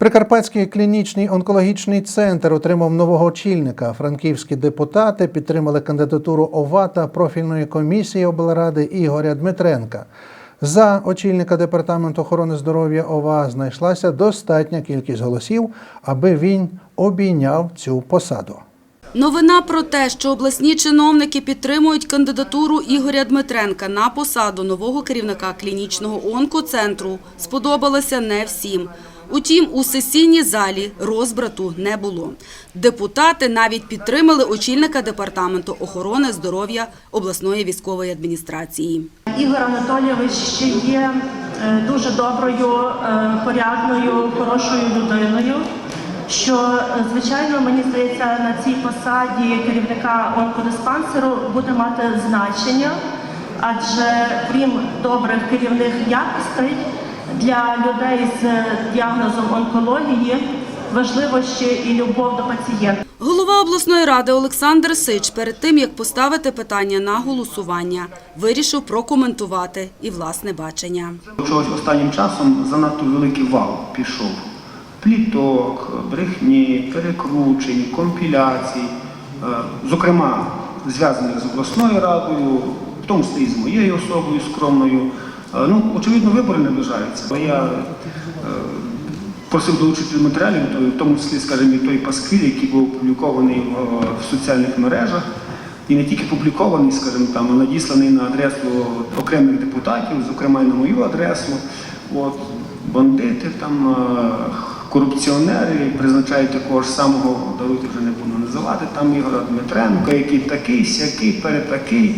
Прикарпатський клінічний онкологічний центр отримав нового очільника. Франківські депутати підтримали кандидатуру ОВА та профільної комісії облради Ігоря Дмитренка. За очільника департаменту охорони здоров'я ОВА знайшлася достатня кількість голосів, аби він обійняв цю посаду. Новина про те, що обласні чиновники підтримують кандидатуру Ігоря Дмитренка на посаду нового керівника клінічного онкоцентру, сподобалася не всім. Утім, у сесійній залі розбрату не було. Депутати навіть підтримали очільника департаменту охорони здоров'я обласної військової адміністрації. Ігор Анатолійович ще є е, дуже доброю, е, порядною, хорошою людиною. Що, е, звичайно, мені здається, на цій посаді керівника онкодиспансеру буде мати значення, адже крім добрих керівних якостей для людей з діагнозом онкології важливо ще і любов до пацієнта. Голова обласної ради Олександр Сич перед тим, як поставити питання на голосування, вирішив прокоментувати і власне бачення. Чогось останнім часом занадто великий вал пішов. Пліток, брехні, перекручень, компіляцій, е, зокрема, зв'язаних з обласною радою, в тому числі і з моєю особою скромною. Е, Ну, очевидно, вибори наближаються. Я е, просив долучити матеріалів, в тому числі, скажімо, і той пасквіль, який був опублікований в, соціальних мережах. І не тільки публікований, скажімо, там, надісланий на адресу окремих депутатів, зокрема і на мою адресу. От, бандити, там, е, корупціонери призначають такого ж самого, давайте вже не буду називати, там Ігора Дмитренка, який такий, сякий, перетакий.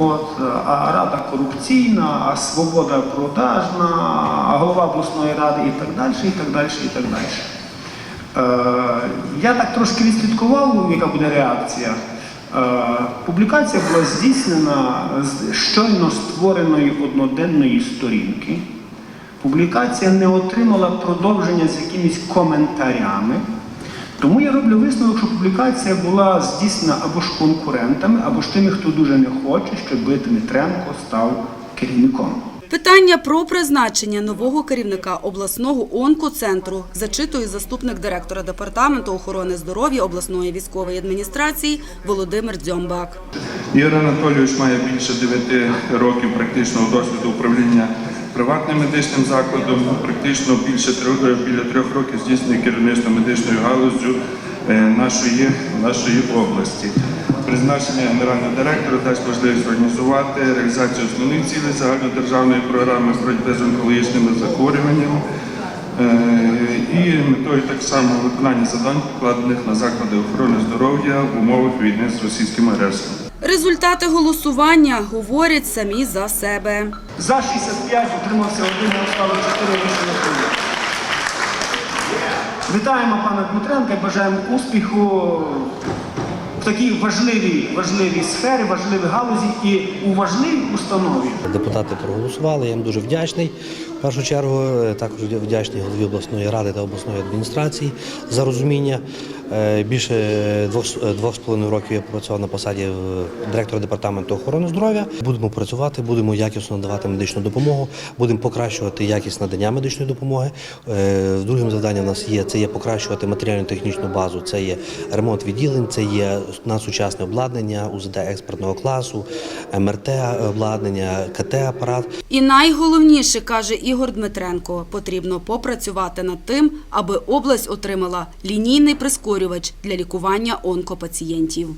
От, е, а рада корупційна, а свобода продажна, а голова обласної ради і так далі, і так далі, і так далі. Е, я так трошки відслідкував, яка буде реакція. Е, публікація була здійснена з щойно створеної одноденної сторінки. Публікація не отримала продовження з якимись коментарями. Тому я роблю висновок, що публікація була здійснена або ж конкурентами, або ж тими, хто дуже не хоче, щоб Дмитренко став керівником. Питання про призначення нового керівника обласного онкоцентру зачитує заступник директора департаменту охорони здоров'я обласної військової адміністрації Володимир Дзьомбак. Ігор Анатолійович має більше 9 років практичного досвіду управління приватним медичним закладом. Практично більше трьох е, біля трьох років здійснює керівництво медичною галуззю нашої, нашої області. Призначення генерального директора дасть можливість організувати реалізацію основних цілей загальнодержавної програми з боротьби з онкологічними захворюваннями. Е, І метою так само виконання завдань, покладених на заклади охорони здоров'я в умовах війни з російським агресором. Результати голосування говорять самі за себе. За 65 утримався один, стало 4 рішення. Вітаємо пана Дмитренка і бажаємо успіху в такій важливій, важливій сфері, важливій галузі і у важливій установі. Депутати проголосували. Я їм дуже вдячний. В першу чергу е, також вдячний голові обласної ради та обласної адміністрації за розуміння. Е, Більше двох, е, двох з половиною років я працював на посаді директора департаменту охорони здоров'я. Будемо працювати, будемо якісно надавати медичну допомогу, будемо покращувати якість надання медичної допомоги. Другим завданням у нас є це є покращувати матеріально-технічну базу. Це є ремонт відділень, це є надсучасне обладнання, УЗД експертного класу, МРТ обладнання, КТ апарат. І найголовніше, каже Ігор Дмитренко, потрібно попрацювати над тим, аби область отримала лінійний прискорювач для лікування онкопацієнтів.